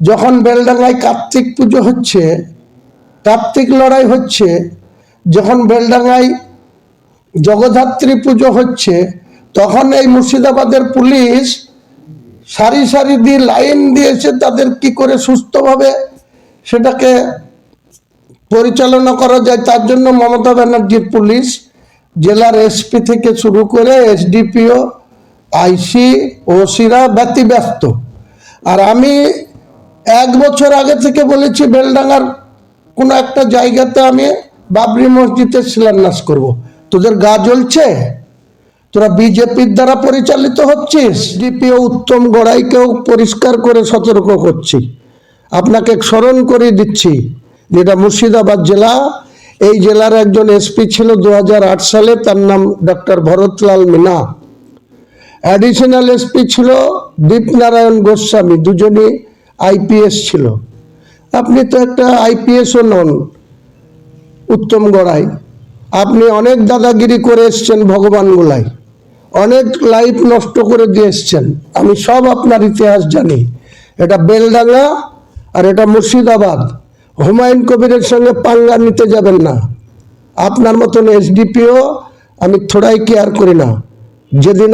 যখন বেলডাঙ্গায় কার্তিক পুজো হচ্ছে, কার্তিক লড়াই হচ্ছে, যখন বেলডাঙ্গায় জগদ্ধাত্রী পুজো হচ্ছে, তখন এই মুর্শিদাবাদের পুলিশ সারি সারি দিয়ে লাইন দিয়েছে তাদের কি করে সুস্থভাবে সেটাকে পরিচালনা করা যায়, তার জন্য মমতা ব্যানার্জির পুলিশ, জেলার এসপি থেকে শুরু করে এসডিপিও, আইসি, ওসিরা ব্যতিব্যস্ত। আর আমি এক বছর আগে থেকে বলেছি, বেলডাঙ্গার কোনো একটা জায়গাতে আমি বাবরি মসজিদের শিলান্যাস করব। তোদের গা জ্বলছে? তোরা বিজেপির দ্বারা পরিচালিত হচ্ছিস? ডিপিও উত্তম গড়াইকেও পরিষ্কার করে সতর্ক করছি। আপনাকে স্মরণ করে দিচ্ছি, যেটা মুর্শিদাবাদ জেলা। এই জেলার একজন এসপি ছিল দু হাজার আট সালে, তার নাম doctor Bharatlal Meena. Additional SP ছিল দীপনারায়ণ গোস্বামী, দুজনই আইপিএস ছিল। আপনি তো একটা আইপিএসও নন, উত্তম গড়াই। আপনি অনেক দাদাগিরি করে এসছেন ভগবান গোলাই অনেক লাইফ নষ্ট করে দিয়ে এসছেন। আমি সব আপনার ইতিহাস জানি। এটা বেলডাঙ্গা আর এটা মুর্শিদাবাদ। হুমায়ুন কবিরের সঙ্গে পাঙ্গা নিতে যাবেন না। আপনার মতন এসডিপিও আমি থোড়াই কেয়ার করি না। যেদিন